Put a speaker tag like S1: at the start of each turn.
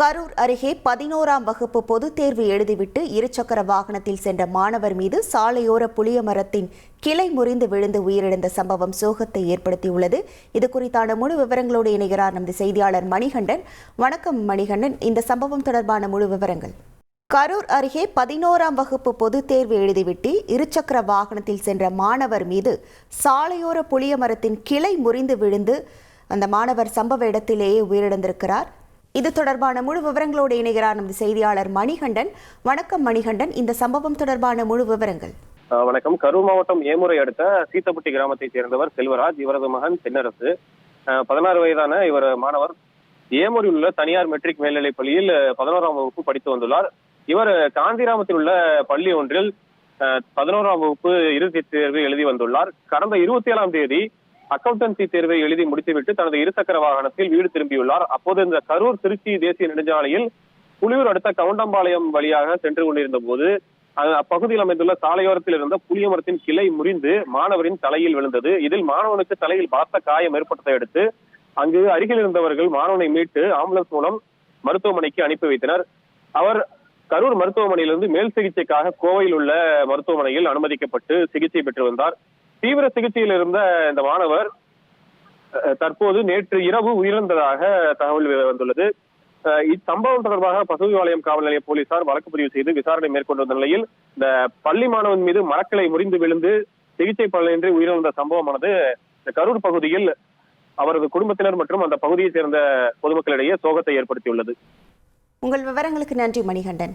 S1: கரூர் அருகே பதினோராம் வகுப்பு பொதுத் தேர்வு எழுதிவிட்டு இருசக்கர வாகனத்தில் சென்ற மாணவர் மீது சாலையோர புளிய மரத்தின் கிளை முறிந்து விழுந்து உயிரிழந்த சம்பவம் சோகத்தை ஏற்படுத்தியுள்ளது. இது குறித்தான முழு விவரங்களோடு இணைகிறார் நமது செய்தியாளர் மணிகண்டன். வணக்கம் மணிகண்டன். இந்த சம்பவம் தொடர்பான முழு விவரங்கள். கரூர் அருகே பதினோராம் வகுப்பு பொதுத் தேர்வு எழுதிவிட்டு இருசக்கர வாகனத்தில் சென்ற மாணவர் மீது சாலையோர புளிய மரத்தின் கிளை முறிந்து விழுந்து அந்த மாணவர் சம்பவ இடத்திலேயே உயிரிழந்திருக்கிறார். இது தொடர்பான முழு விவரங்களோடு இணைகிறார் நமது செய்தியாளர் மணிகண்டன். வணக்கம் மணிகண்டன். இந்த சம்பவம் தொடர்பான முழு விவரங்கள்.
S2: வணக்கம். கரூர் மாவட்டம் ஏமுறை அடுத்த சீத்தப்பட்டி கிராமத்தைச் சேர்ந்தவர் செல்வராஜ் இவரது மகன் தென்னரசு. ஆஹ் பதினாறு வயதான இவர் மாணவர். ஏமூரில் உள்ள தனியார் மெட்ரிக் மேல்நிலைப் பள்ளியில் பதினோராம் வகுப்பு படித்து வந்துள்ளார். இவர் காந்திராமத்தில் உள்ள பள்ளி ஒன்றில் பதினோராம் வகுப்பு இறுதித் தேர்வு எழுதி வந்துள்ளார். கடந்த இருபத்தி ஏழாம் தேதி அக்கௌண்டன்சி தேர்வை எழுதி முடித்துவிட்டு தனது இருசக்கர வாகனத்தில் வீடு திரும்பியுள்ளார். அப்போது இந்த கரூர் திருச்சி தேசிய நெடுஞ்சாலையில் புலியூர் அடுத்த கவுண்டம்பாளையம் வழியாக சென்று கொண்டிருந்த போது அப்பகுதியில் அமைந்துள்ள சாலையோரத்தில் இருந்த புளிய மரத்தின் கிளை முறிந்து மாணவரின் தலையில் விழுந்தது. இதில் மாணவனுக்கு தலையில் பலத்த காயம் ஏற்பட்டதை அடுத்து அங்கு அருகில் இருந்தவர்கள் மாணவனை மீட்டு ஆம்புலன்ஸ் மூலம் மருத்துவமனைக்கு அனுப்பி வைத்தனர். அவர் கரூர் மருத்துவமனையிலிருந்து மேல் சிகிச்சைக்காக கோவையில் உள்ள மருத்துவமனையில் அனுமதிக்கப்பட்டு சிகிச்சை பெற்று வந்தார். தீவிர சிகிச்சையில் இருந்த இந்த மாணவர் தற்போது நேற்று இரவு உயிரிழந்ததாக தகவல் வந்துள்ளது. இச்சம்பவம் தொடர்பாக பசுவிவாளையம் காவல் நிலைய போலீசார் வழக்கு பதிவு செய்து விசாரணை மேற்கொண்டு வந்த நிலையில் இந்த பள்ளி மாணவன் மீது மரக்கிளை முறிந்து விழுந்து சிகிச்சை பலனின்றி உயிரிழந்த சம்பவமானது இந்த கரூர் பகுதியில் அவரது குடும்பத்தினர் மற்றும் அந்த பகுதியைச் சேர்ந்த பொதுமக்களிடையே சோகத்தை ஏற்படுத்தியுள்ளது.
S1: உங்கள் விவரங்களுக்கு நன்றி மணிகண்டன்.